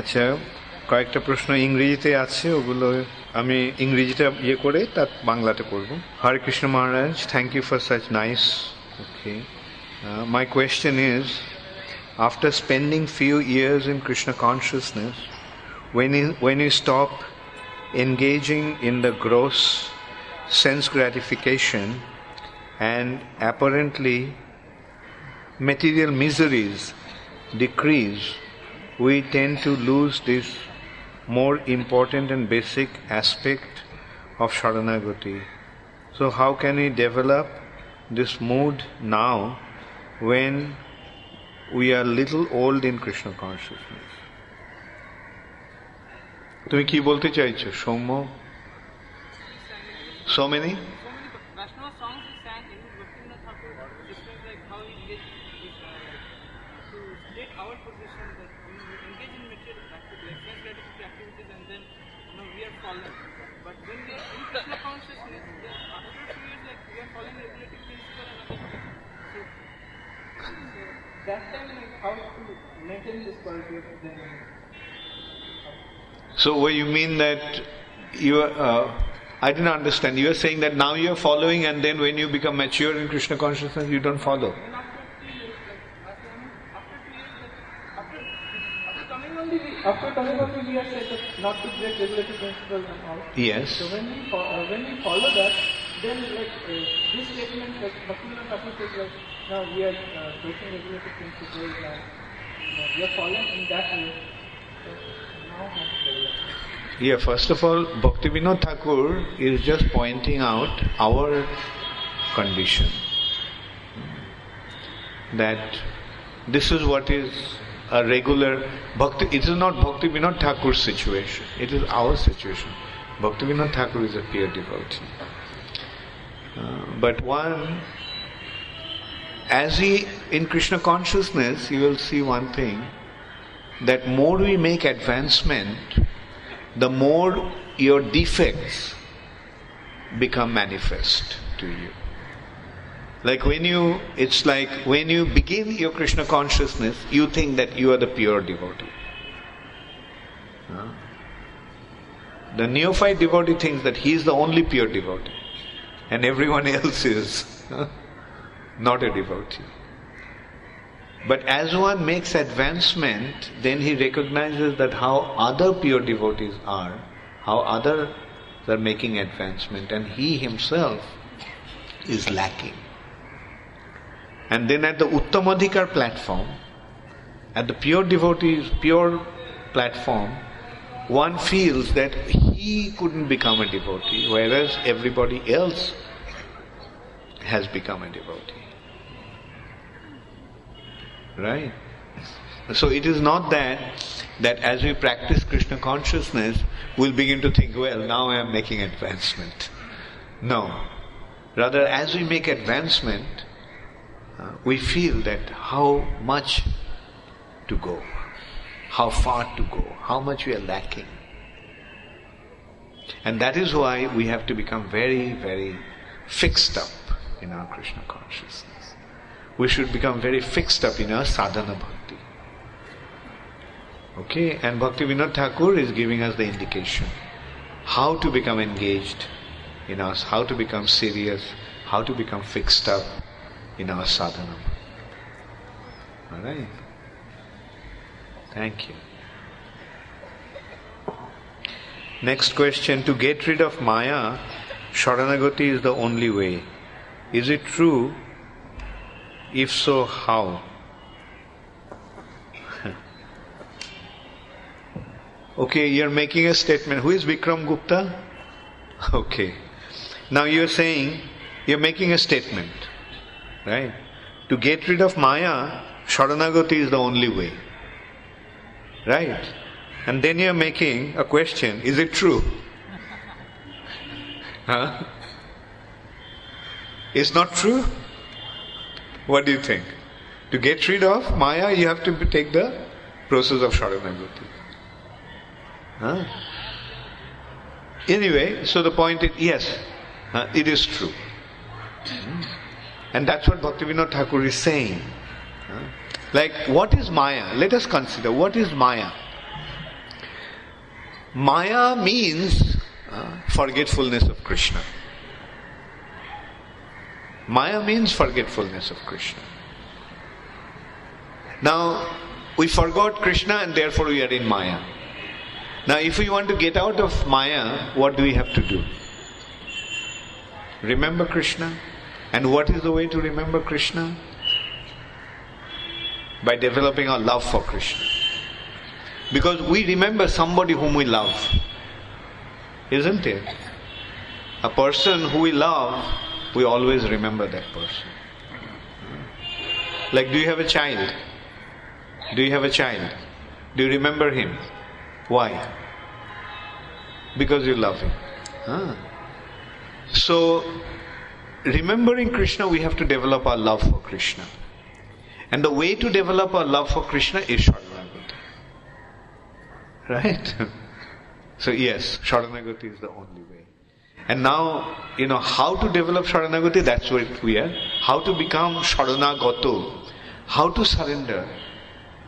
আচ্ছা কয়েকটা প্রশ্ন ইংরেজিতে আছে, ওগুলো আমি ইংরেজিটা ইয়ে করে তার বাংলাতে করব। Hare Krishna Maharaj thank you for such nice okay my question is after spending few years in Krishna consciousness when you when you stop engaging in the gross sense gratification and apparently material miseries decrease we tend to lose this more important and basic aspect of Sharanagati. So, how can we develop this mood now when we are little old in Krishna consciousness? তুমি কি বলতে চাইছো Soumya so many that time, like how to maintain this quality of then. So, what you mean that you are, uh, I didn't understand. You are saying that now you are following, and then when you become mature in Krishna consciousness, you don't follow. After coming only, we, are said not to break regulative principles and all. Yes. So when we uh, when we follow that, then like uh, this statement, says, like now we are uh, breaking principles know, we are following in that way. So now to develop? Yeah, first of all, Bhaktivinoda Thakur is just pointing out our condition. That this is what is a regular Bhakti. It is not Bhaktivinoda Thakur's situation, it is our situation. Bhaktivinoda Thakur is a pure devotee. But one, as he, in Krishna consciousness, you will see one thing that more we make advancement, the more your defects become manifest to you. Like when you, it's like when you begin your Krishna consciousness, you think that you are the pure devotee. The neophyte devotee thinks that he is the only pure devotee, and everyone else is not a devotee. But as one makes advancement, then he recognizes that how other pure devotees are, how others are making advancement, and he himself is lacking. And then at the Uttamadhikar platform, at the pure devotees, pure platform, one feels that he couldn't become a devotee, whereas everybody else has become a devotee. Right? So it is not that that as we practice Krishna consciousness, we'll begin to think, well, now I am making advancement. No. Rather, as we make advancement, uh, we feel that how much to go, how far to go, how much we are lacking. And that is why we have to become very, very fixed up in our Krishna consciousness we should become very fixed up in our sadhana bhakti. Okay, and Bhakti Vinod Thakur is giving us the indication how to become engaged in us, how to become serious, how to become fixed up in our sadhana. Alright? Thank you. Next question To get rid of Maya, Sharanagati is the only way. Is it true if so, how? okay, you're making a statement. Who is Vikram Gupta? Okay. Now you're saying, you're making a statement, right? To get rid of Maya, Sharanagati is the only way. Right? And then you're making a question is it true? Huh? It's not true? What do you think? To get rid of Maya, you have to take the process of Sharanagati. Huh? Anyway, so the point is yes, uh, it is true. And that's what Bhaktivinoda Thakur is saying. Huh? Like, what is Maya? Let us consider what is Maya. Maya means uh, forgetfulness of Krishna. Maya means forgetfulness of Krishna. Now, we forgot Krishna and therefore we are in Maya. Now, if we want to get out of Maya, what do we have to do? Remember Krishna. And what is the way to remember Krishna? By developing our love for Krishna. Because we remember somebody whom we love. Isn't it? A person who we love, we always remember that person. Like, do you have a child? Do you have a child? Do you remember him? Why? Because you love him. Ah. So, remembering Krishna, we have to develop our love for Krishna. And the way to develop our love for Krishna is Sharanagati. Right? so, yes, Sharanagati is the only way. And now, you know, how to develop Sharanagati, that's what we are. How to become Sharanagato, how to surrender,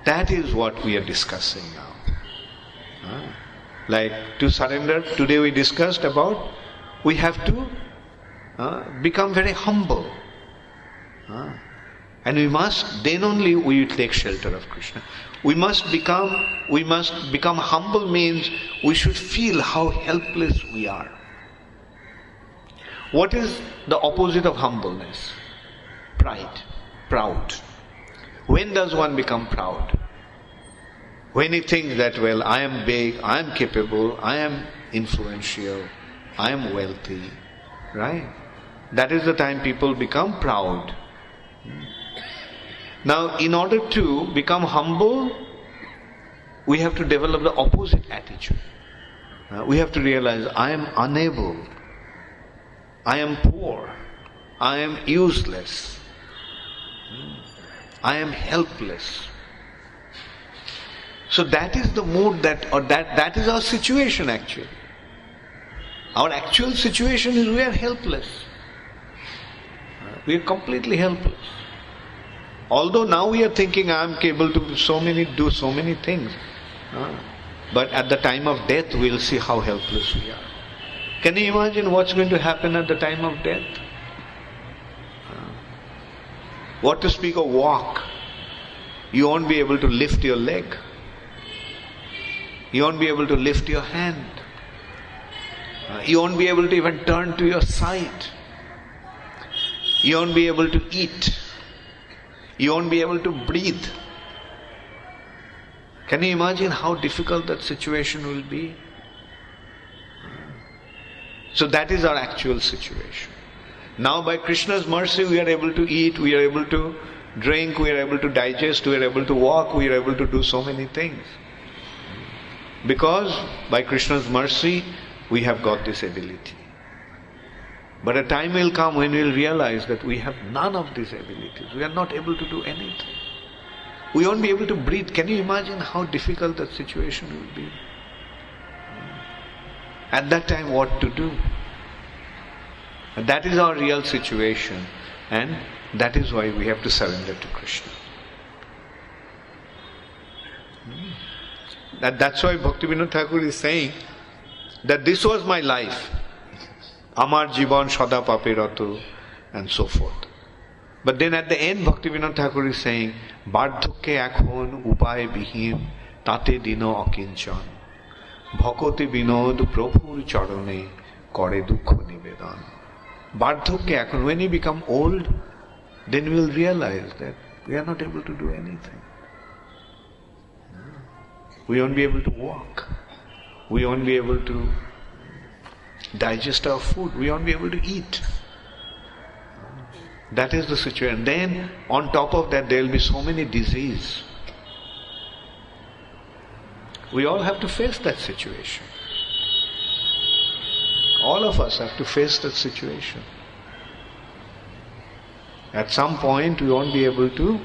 that is what we are discussing now. Like to surrender, today we discussed about we have to uh, become very humble. And we must, then only we will take shelter of Krishna. We must become, we must become humble means we should feel how helpless we are. What is the opposite of humbleness? Pride, proud. When does one become proud? When he thinks that, well, I am big, I am capable, I am influential, I am wealthy, right? That is the time people become proud. Now, in order to become humble, we have to develop the opposite attitude. Uh, we have to realize I am unable, I am poor, I am useless, I am helpless. So that is the mood that, or that, that is our situation actually. Our actual situation is we are helpless. We are completely helpless. Although now we are thinking I am capable to so many do so many things. But at the time of death we'll see how helpless we are. Can you imagine what's going to happen at the time of death? What to speak of walk? You won't be able to lift your leg. You won't be able to lift your hand. You won't be able to even turn to your side. You won't be able to eat. You won't be able to breathe. Can you imagine how difficult that situation will be? So that is our actual situation. Now, by Krishna's mercy, we are able to eat, we are able to drink, we are able to digest, we are able to walk, we are able to do so many things. Because by Krishna's mercy, we have got this ability. But a time will come when we will realize that we have none of these abilities. We are not able to do anything. We won't be able to breathe. Can you imagine how difficult that situation will be? At that time, what to do? That is our real situation, and that is why we have to surrender to Krishna. That, that's why Bhaktivinoda Thakur is saying that this was my life. Amar Jivan Shada Papirato and so forth. But then at the end Bhaktivinoda Thakur is saying, বার্ধক্যে এখন উপায় বিহীন তাতে দিন অকিঞ্চন ভকতি বিনোদ প্রভুর চরণে করে দুঃখ নিবেদন বার্ধক্যে এখন when you become old then we will realize that we are not able to do anything we won't be able to walk we won't be able to digest our food we won't be able to eat that is the situation. Then, on top of that, there will be so many disease. We all have to face that situation. All of us have to face that situation. At some point, we won't be able to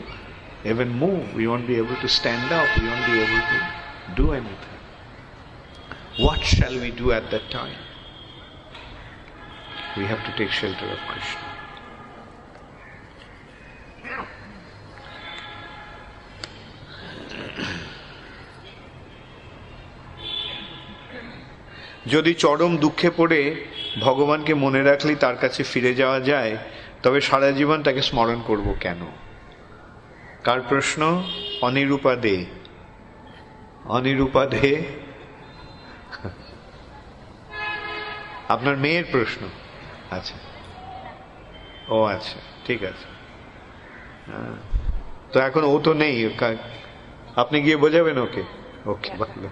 even move. We won't be able to stand up. We won't be able to do anything. What shall we do at that time? We have to take shelter of Krishna. যদি চরম দুঃখে পড়ে ভগবানকে মনে রাখলেই তার কাছে ফিরে যাওয়া যায়, তবে সারা জীবন তাকে স্মরণ করব কেন? কার প্রশ্ন? অনিরূপা দে। অনিরূপা দে। আপনার মেয়ের প্রশ্ন। আচ্ছা। ও আচ্ছা। ঠিক আছে। হ্যাঁ। তো এখন ও তো নেই। আপনি গিয়ে বোঝাবেন ওকে? ওকে, ভালো।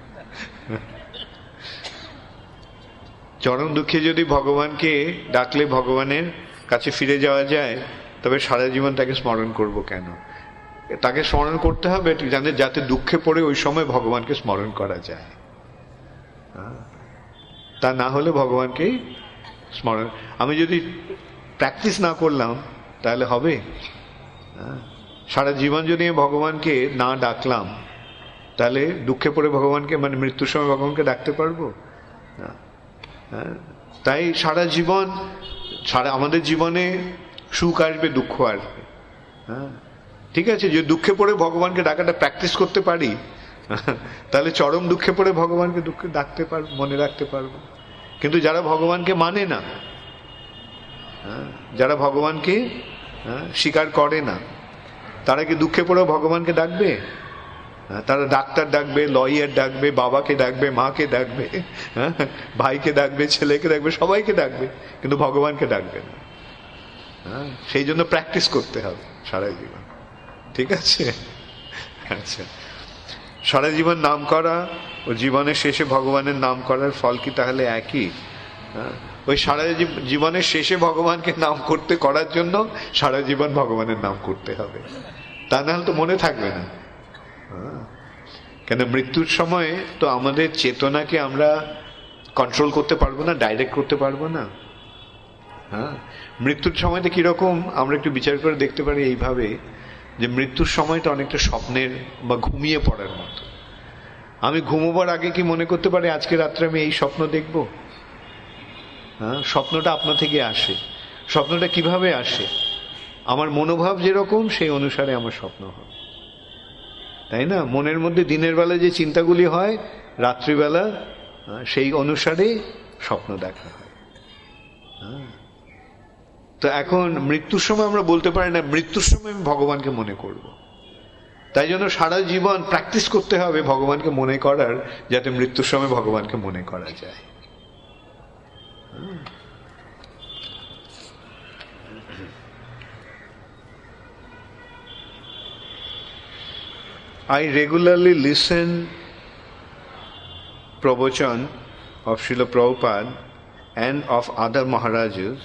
চরম দুঃখে যদি ভগবানকে ডাকলে ভগবানের কাছে ফিরে যাওয়া যায়, তবে সারা জীবন তাকে স্মরণ করব কেন তাকে স্মরণ করতে হবে জানে যাতে দুঃখে পড়ে ওই সময় ভগবানকে স্মরণ করা যায় হ্যাঁ। তা না হলে ভগবানকে স্মরণ আমি যদি প্র্যাকটিস না করলাম, তাহলে হবে হ্যাঁ। সারা জীবন যদি ভগবানকে না ডাকলাম, তাহলে দুঃখে পড়ে ভগবানকে মানে মৃত্যুর সময় ভগবানকে ডাকতে পারব না। হ্যাঁ। তাই সারা জীবন সারা আমাদের জীবনে সুখ আসবে দুঃখ আসবে হ্যাঁ ঠিক আছে যে দুঃখে পড়ে ভগবানকে ডাকাটা প্র্যাকটিস করতে পারি তাহলে চরম দুঃখে পড়ে ভগবানকে দুঃখে ডাকতে পারব মনে রাখতে পারব কিন্তু যারা ভগবানকে মানে না হ্যাঁ, যারা ভগবানকে হ্যাঁ, স্বীকার করে না তারা কি দুঃখে পড়েও ভগবানকে ডাকবে তারা ডাক্তার ডাকবে লয়ার ডাকবে বাবাকে ডাকবে মাকে ডাকবে হ্যাঁ, ভাইকে ডাকবে ছেলেকে ডাকবে সবাইকে ডাকবে কিন্তু ভগবানকে ডাকবে না। হ্যাঁ, সেই জন্য প্র্যাকটিস করতে হবে সারা জীবন। ঠিক আছে? আচ্ছা। সারা জীবন নাম করা ও জীবনের শেষে ভগবানের নাম করার ফল কি তাহলে একই? হ্যাঁ, ওই সারা জীব- জীবনের শেষে ভগবানকে নাম করতে করার জন্য সারা জীবন ভগবানের নাম করতে হবে। তা নাহলে তো মনে থাকবে না। হ্যাঁ। কেন মৃত্যুর সময় তো আমাদের চেতনাকে আমরা কন্ট্রোল করতে পারব না ডাইরেক্ট করতে পারব না। হ্যাঁ? মৃত্যুর সময়টা কীরকম? আমরা একটু বিচার করে দেখতে পারি এইভাবে যে মৃত্যুর সময়টা অনেকটা স্বপ্নের বা ঘুমিয়ে পড়ার মতো। আমি ঘুমোবার আগে কি মনে করতে পারি আজকে রাত্রে আমি এই স্বপ্ন দেখব? হ্যাঁ? স্বপ্নটা আপনা থেকে আসে। স্বপ্নটা কীভাবে আসে? আমার মনোভাব যেরকম, সেই অনুসারে আমার স্বপ্ন হয় তাই না? মনের মধ্যে দিনের বেলা যে চিন্তাগুলি হয়, রাত্রিবেলা সেই অনুসারে স্বপ্ন দেখা হয়। হ্যাঁ। তো এখন মৃত্যুর সময় আমরা বলতে পারি না, মৃত্যুর সময় আমি ভগবানকে মনে করব। তাই জন্য সারা জীবন প্র্যাকটিস করতে হবে ভগবানকে মনে করার, যাতে মৃত্যুর সময় ভগবানকে মনে করা যায়। I regularly listen pravachan of Srila Prabhupada and of other Maharajas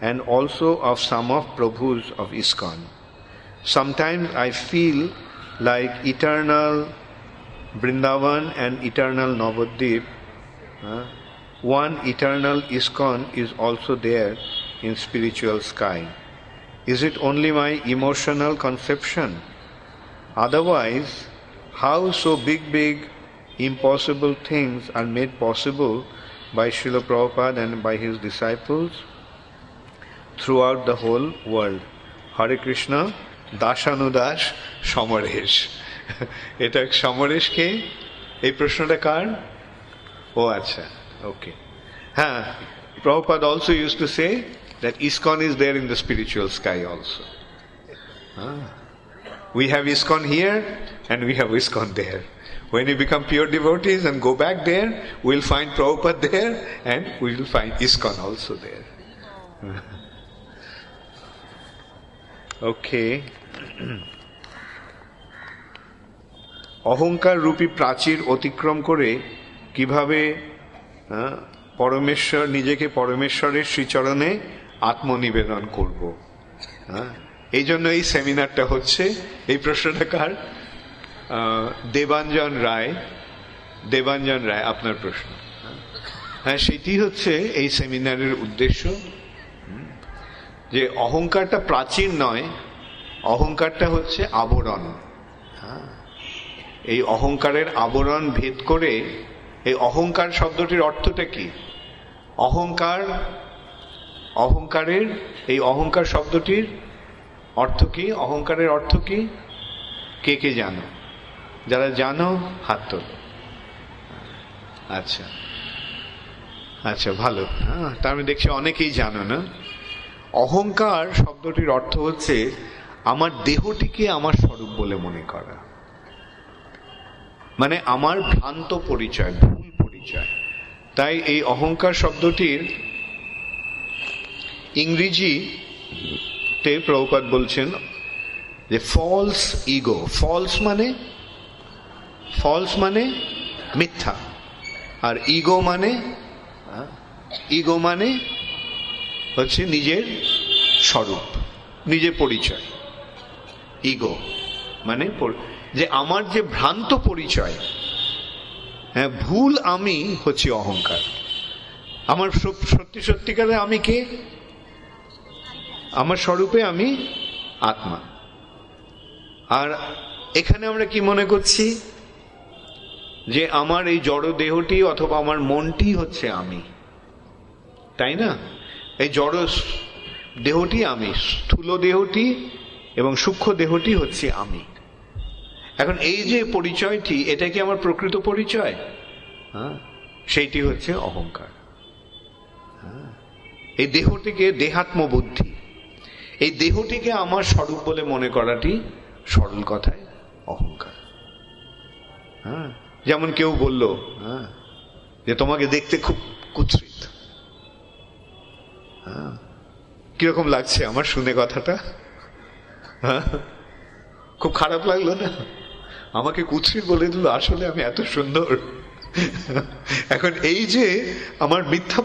and also of some of Prabhus of ISKCON. Sometimes I feel like eternal Vrindavan and eternal Navadvip, uh, one eternal ISKCON is also there in spiritual sky. Is it only my emotional conception? Otherwise, how so big, big, impossible things are made possible by Srila Prabhupada and by his disciples throughout the whole world? Hare Krishna, দাসানুদাস Samaresh এটা সমরেশকে এই প্রশ্নটা কার ও আচ্ছা okay হ্যাঁ Prabhupada also used to say that ISKCON is there in the spiritual sky also. We have ISKCON here and we have ISKCON there. When we become pure devotees and go back there, we'll find Prabhupada there and we will find ISKCON also there. okay. অহংকার রূপী প্রাচীর অতিক্রম করে কীভাবে পরমেশ্বর নিজেকে পরমেশ্বরের শ্রীচরণে আত্মনিবেদন করব হ্যাঁ এই জন্য এই সেমিনারটা হচ্ছে। এই প্রশ্নটা কার? দেবাঞ্জন রায়। দেবাঞ্জন রায় আপনার প্রশ্ন। হ্যাঁ সেটি হচ্ছে এই সেমিনারের উদ্দেশ্য। যে অহংকারটা প্রাচীন নয় অহংকারটা হচ্ছে আবরণ। হ্যাঁ, এই অহংকারের আবরণ ভেদ করে এই অহংকার শব্দটির অর্থটা কি? অহংকার অহংকারের এই অহংকার শব্দটির অর্থ কি? অহংকারের অর্থ কি? কে কে জানো? যারা জানো, হাত তোলো। আচ্ছা। আচ্ছা ভালো। হ্যাঁ তা আমি দেখছি অনেকেই জানো না। অহংকার শব্দটির অর্থ হচ্ছে আমার দেহটিকে আমার স্বরূপ বলে মনে করা। মানে আমার ভ্রান্ত পরিচয়, ভুল পরিচয়। তাই এই অহংকার শব্দটির ইংরেজিতে প্রভুপাত বলছেন যে ফলস ইগো ফলস মানে ফলস মানে মিথ্যা, আর ইগো মানে ইগো মানে হচ্ছে নিজের স্বরূপ, নিজের পরিচয়। ইগো মানে যে আমার যে ভ্রান্ত পরিচয় হ্যাঁ ভুল আমি হচ্ছে অহংকার। আমার সত্যি সত্যিকারে আমি কে? আমার স্বরূপে আমি আত্মা। আর এখানে আমরা কি মনে করছি? যে আমার এই জড় দেহটি অথবা আমার মনটি হচ্ছে আমি। তাই না? এই জড় দেহটি আমি, স্থূল দেহটি এবং সূক্ষ্ম দেহটি হচ্ছে আমি। এখন এই যে পরিচয়টি, এটা কি আমার প্রকৃত পরিচয়? হ্যাঁ? সেইটি হচ্ছে অহংকার। হ্যাঁ। এই দেহটিকে দেহাত্ম বুদ্ধি এই দেহটিকে আমার স্বরূপ বলে মনে করাটি সরল কথায় অহংকার। হ্যাঁ? যেমন কেউ বলল হ্যাঁ যে তোমাকে দেখতে খুব কুৎসিত। হ্যাঁ? কীরকম লাগছে আমার শুনে কথাটা? হ্যাঁ? খুব খারাপ লাগল না? আমাকে কুৎসিত বলে দিল, আসলে আমি এত সুন্দর। এখন এই যে আমার মিথ্যা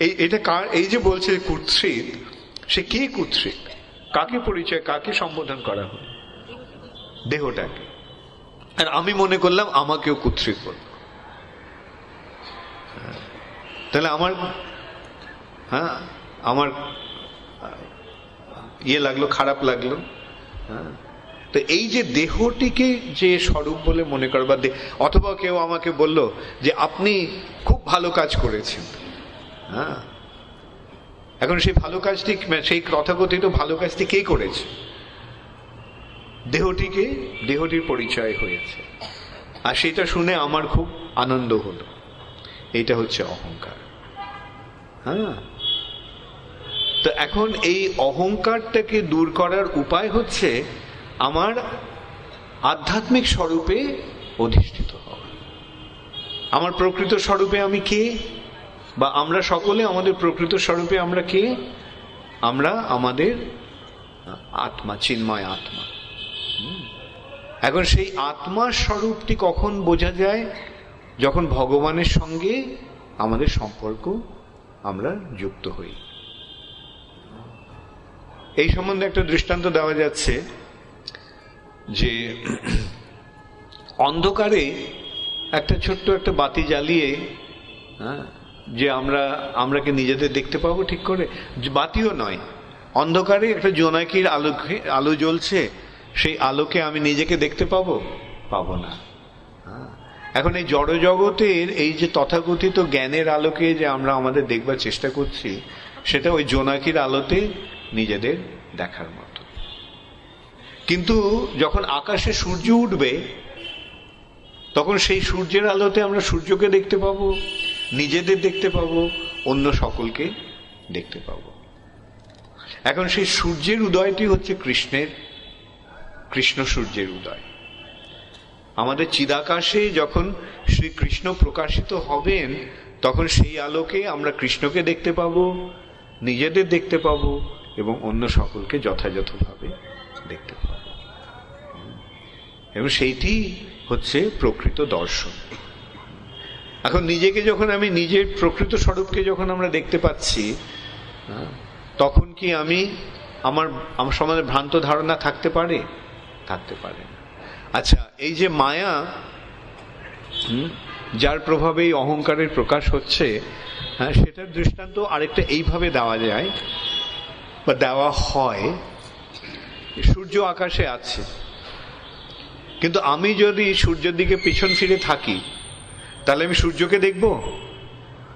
এই এটা কার, এই যে বলছে কুৎসিত সে কে কুৎসিত? কাকে পরিচয়, কাকে সম্বোধন করা হলো দেহটাকে। আর আমি মনে করলাম আমাকেও কুৎসিত বল। তাহলে আমার হ্যাঁ আমার ইয়ে লাগল, খারাপ লাগল হ্যাঁ? তো এই যে দেহটিকে যে স্বরূপ বলে মনে কর, বা অথবা কেউ আমাকে বলল যে আপনি খুব ভালো কাজ করেছেন হ্যাঁ? এখন সেই ভালো কাজটি সেই তথাকথিত ভালো কাজটি কে করেছে? দেহটিকে, দেহটির পরিচয় হয়েছে। আর সেটা শুনে আমার খুব আনন্দ হলো। এটা হচ্ছে অহংকার। হ্যাঁ? তো এখন এই অহংকারটাকে দূর করার উপায় হচ্ছে আমার আধ্যাত্মিক স্বরূপে অধিষ্ঠিত হওয়া। আমার প্রকৃত স্বরূপে আমি কে? বা আমরা সকলে আমাদের প্রকৃত স্বরূপে আমরা কে? আমরা আমাদের আত্মা চিন্ময় আত্মা। এখন সেই আত্মার স্বরূপটি কখন বোঝা যায়? যখন ভগবানের সঙ্গে আমাদের সম্পর্ক আমরা যুক্ত হই। এই সম্বন্ধে একটা দৃষ্টান্ত দেওয়া যাচ্ছে যে অন্ধকারে একটা ছোট্ট একটা বাতি জ্বালিয়ে হ্যাঁ, যে আমরা আমরা কি নিজেদের দেখতে পাবো ঠিক করে? বাতিও নয়। অন্ধকারে একটা জোনাকির আলোকে, আলো জ্বলছে, সেই আলোকে আমি নিজেকে দেখতে পাবো? পাবো না। হ্যাঁ। এখন এই জড় জগতের এই যে তথাকথিত জ্ঞানের আলোকে যে আমরা আমাদের দেখবার চেষ্টা করছি, সেটা ওই জোনাকির আলোতে নিজেদের দেখার মতো। কিন্তু যখন আকাশে সূর্য উঠবে, তখন সেই সূর্যের আলোতে আমরা সূর্যকে দেখতে পাবো। নিজেদের দেখতে পাবো, অন্য সকলকে দেখতে পাবো। এখন সেই সূর্যের উদয়টি হচ্ছে কৃষ্ণের, কৃষ্ণ সূর্যের উদয়। আমাদের চিদাকাশে যখন শ্রীকৃষ্ণ প্রকাশিত হবেন, তখন সেই আলোকে আমরা কৃষ্ণকে দেখতে পাবো, নিজেদের দেখতে পাবো এবং অন্য সকলকে যথাযথভাবে দেখতে পাবো। এবং সেইটি হচ্ছে প্রকৃত দর্শন। এখন নিজেকে যখন আমি নিজের প্রকৃত স্বরূপকে যখন আমরা দেখতে পাচ্ছি, তখন কি আমি আমার আমার সমাজে ভ্রান্ত ধারণা থাকতে পারে? থাকতে পারে আচ্ছা এই যে মায়া যার প্রভাবে এই অহংকারের প্রকাশ হচ্ছে হ্যাঁ সেটার দৃষ্টান্ত আরেকটা এইভাবে দেওয়া যায়, বা দেওয়া হয়, সূর্য আকাশে আছে। কিন্তু আমি যদি সূর্যের দিকে পিছন ফিরে থাকি তাহলে আমি সূর্যকে দেখব?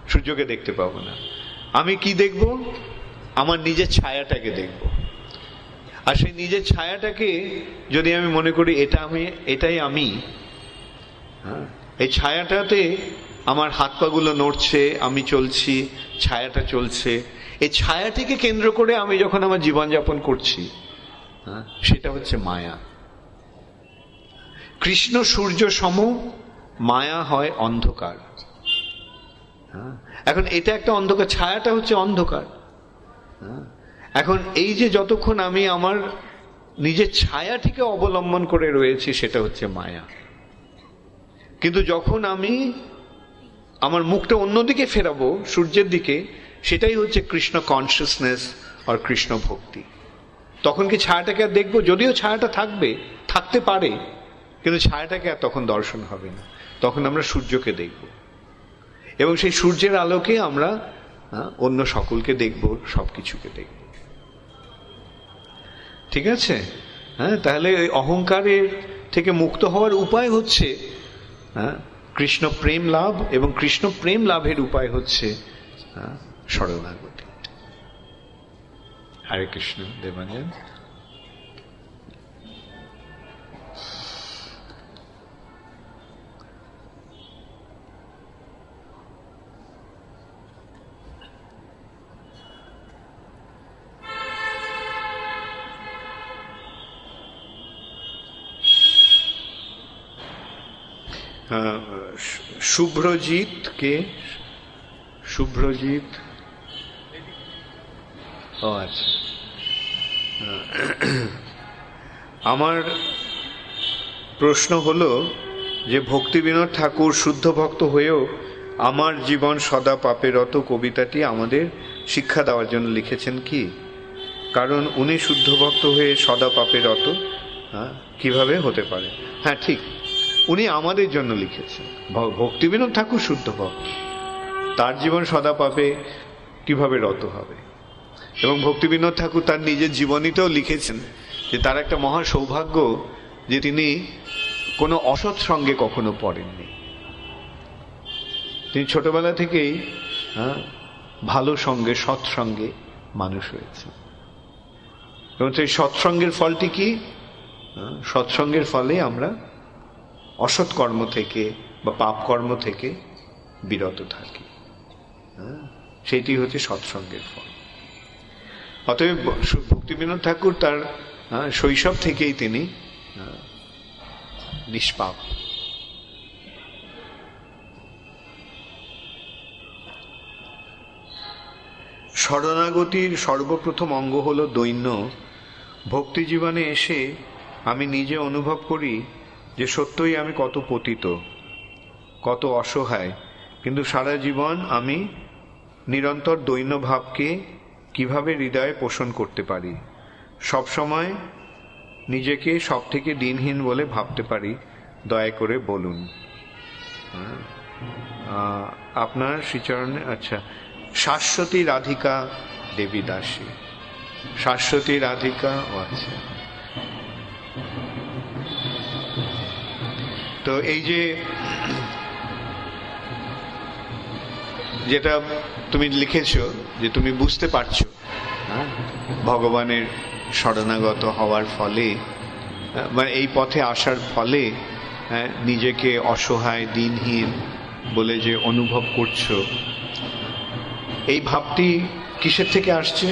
সূর্যকে দেখতে পাবো না। আমি কি দেখব? আমার নিজের ছায়াটাকে দেখব। আর সেই নিজের ছায়াটাকে যদি আমি মনে করি এটা আমি এটাই আমি হ্যাঁ এই ছায়াটাতে আমার হাত পাগুলো নড়ছে আমি চলছি ছায়াটা চলছে এই ছায়াটিকে কেন্দ্র করে আমি যখন আমার জীবনযাপন করছি হ্যাঁ, সেটা হচ্ছে মায়া। কৃষ্ণ সূর্য সম মায়া হয় অন্ধকার। হ্যাঁ, এখন এটা একটা অন্ধকার ছায়াটা হচ্ছে অন্ধকার। হ্যাঁ, এখন এই যে যতক্ষণ আমি আমার নিজের ছায়াটিকে অবলম্বন করে রয়েছি সেটা হচ্ছে মায়া। কিন্তু যখন আমি আমার মুখটা অন্যদিকে ফেরাবো সূর্যের দিকে সেটাই হচ্ছে কৃষ্ণ কনসিয়াসনেস আর কৃষ্ণ ভক্তি। তখন কি ছায়াটাকে আর দেখব? যদিও ছায়াটা থাকবে থাকতে পারে কিন্তু ছায়াটাকে আর তখন দর্শন হবে না। তখন আমরা সূর্যকে দেখব। এবং সেই সূর্যের আলোকে আমরা অন্য সকলকে দেখব সব কিছুকে দেখব। ঠিক আছে? হ্যাঁ তাহলে ওই অহংকারের থেকে মুক্ত হওয়ার উপায় হচ্ছে হ্যাঁ কৃষ্ণ প্রেম লাভ এবং কৃষ্ণ প্রেম লাভের উপায় হচ্ছে শরণাগতি হরে কৃষ্ণ দেবাঞ্জন শুভ্রজিৎ কে শুভ্রজিৎ? ও আচ্ছা। আমার প্রশ্ন হলো যে ভক্তি বিনোদ ঠাকুর শুদ্ধ ভক্ত হয়েও আমার জীবন সদা পাপেরত কবিতাটি আমাদের শিক্ষা দেওয়ার জন্য লিখেছেন কি? কারণ উনি শুদ্ধ ভক্ত হয়ে সদা পাপেরত কীভাবে হতে পারে? হ্যাঁ ঠিক। উনি আমাদের জন্য লিখেছেন। ভক্তিবিনোদ ঠাকুর শুদ্ধ ভক্ত। তার জীবন সদা পাবে, কীভাবে রত হবে। এবং ভক্তিবিনোদ ঠাকুর তার নিজের জীবনীতেও লিখেছেন যে তার একটা মহা সৌভাগ্য যে তিনি কোনো অসৎ সঙ্গে কখনো পড়েননি। তিনি ছোটবেলা থেকেই ভালো সঙ্গে সৎসঙ্গে মানুষ হয়েছে এবং সেই সৎসঙ্গের ফলটি কি? সৎসঙ্গের ফলে আমরা অসৎ কর্ম থেকে বা পাপ কর্ম থেকে বিরত থাকি। হ্যাঁ, সেটি হচ্ছে সৎসঙ্গের ফল। অতএব ভক্তিবিনোদ ঠাকুর তার হ্যাঁ, শৈশব থেকেই তিনি হ্যাঁ, নিষ্পাপ। শরণাগতির সর্বপ্রথম অঙ্গ হল দৈন্য। ভক্তি জীবনে এসে আমি নিজে অনুভব করি যে সত্যই আমি কত পতিত, কত অসহায়, কিন্তু সারা জীবন আমি নিরন্তর দৈন্য ভাবকে কীভাবে হৃদয়ে পোষণ করতে পারি? সব সময় নিজেকে সব থেকে দিনহীন বলে ভাবতে পারি, দয়া করে বলুন। আপনার শ্রীচরণে আচ্ছা শাশ্বতী রাধিকা দেবী দাসী। শাশ্বতী রাধিকা, ও আচ্ছা। তো এই যে যেটা তুমি লিখেছো যে তুমি বুঝতে পারছ হ্যাঁ, ভগবানের শরণাগত হওয়ার ফলে আহ, মানে এই পথে আসার ফলে হ্যাঁ, নিজেকে অসহায় দিনহীন বলে যে অনুভব করছ এই ভাবটি কিসের থেকে আসছে?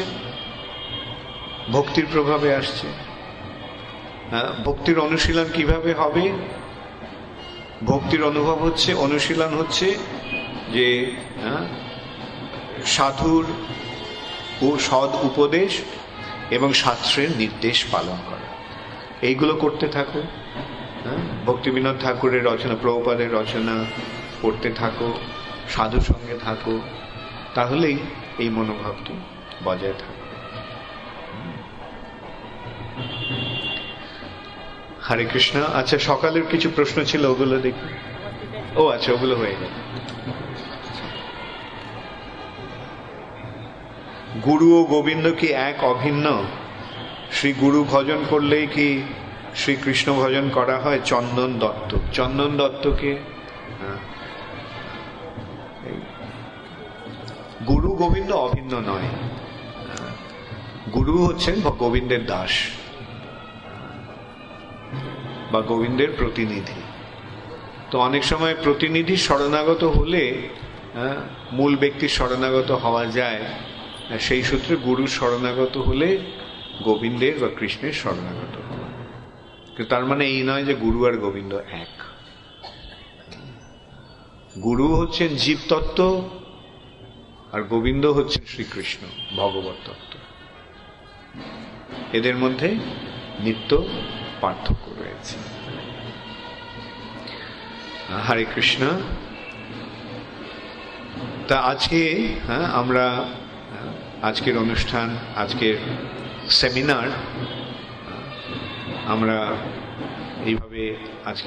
ভক্তির প্রভাবে আসছে। হ্যাঁ, ভক্তির অনুশীলন কীভাবে হবে? ভক্তির অনুভব হচ্ছে অনুশীলন হচ্ছে যে সাধুর ও সৎ উপদেশ এবং শাস্ত্রের নির্দেশ পালন করা। এইগুলো করতে থাকো হ্যাঁ, ভক্তিবিনোদ ঠাকুরের রচনা প্রভুপাদের রচনা পড়তে থাকো সাধুর সঙ্গে থাকো তাহলেই এই মনোভাবটি বজায় থাকবে। হরে কৃষ্ণ। আচ্ছা সকালের কিছু প্রশ্ন ছিল ওগুলো দেখি। ও আচ্ছা ওগুলো হয়ে গেল। গুরু ও গোবিন্দ কি এক অভিন্ন? শ্রী গুরু ভজন করলেই কি শ্রীকৃষ্ণ ভজন করা হয়? চন্দন দত্ত। চন্দন দত্তকে হ্যাঁ, গুরু গোবিন্দ অভিন্ন নয়। হ্যাঁ, গুরু হচ্ছেন গোবিন্দের দাস। বা গোবিন্দের প্রতিনিধি। তো অনেক সময় প্রতিনিধি শরণাগত হলে মূল ব্যক্তির শরণাগত হওয়া যায়। সেই সূত্রে গুরু শরণাগত হলে গোবিন্দের বা কৃষ্ণের শরণাগত হওয়া। তার মানে এই নয় যে গুরু আর গোবিন্দ এক। গুরু হচ্ছেন জীব তত্ত্ব আর গোবিন্দ হচ্ছেন শ্রীকৃষ্ণ, ভগবত তত্ত্ব। এদের মধ্যে নিত্য পার্থক্য রয়েছে। হরে কৃষ্ণ। তা আজকে হ্যাঁ আমরা হ্যাঁ, আজকের অনুষ্ঠান আজকের সেমিনার আমরা এইভাবে আজকে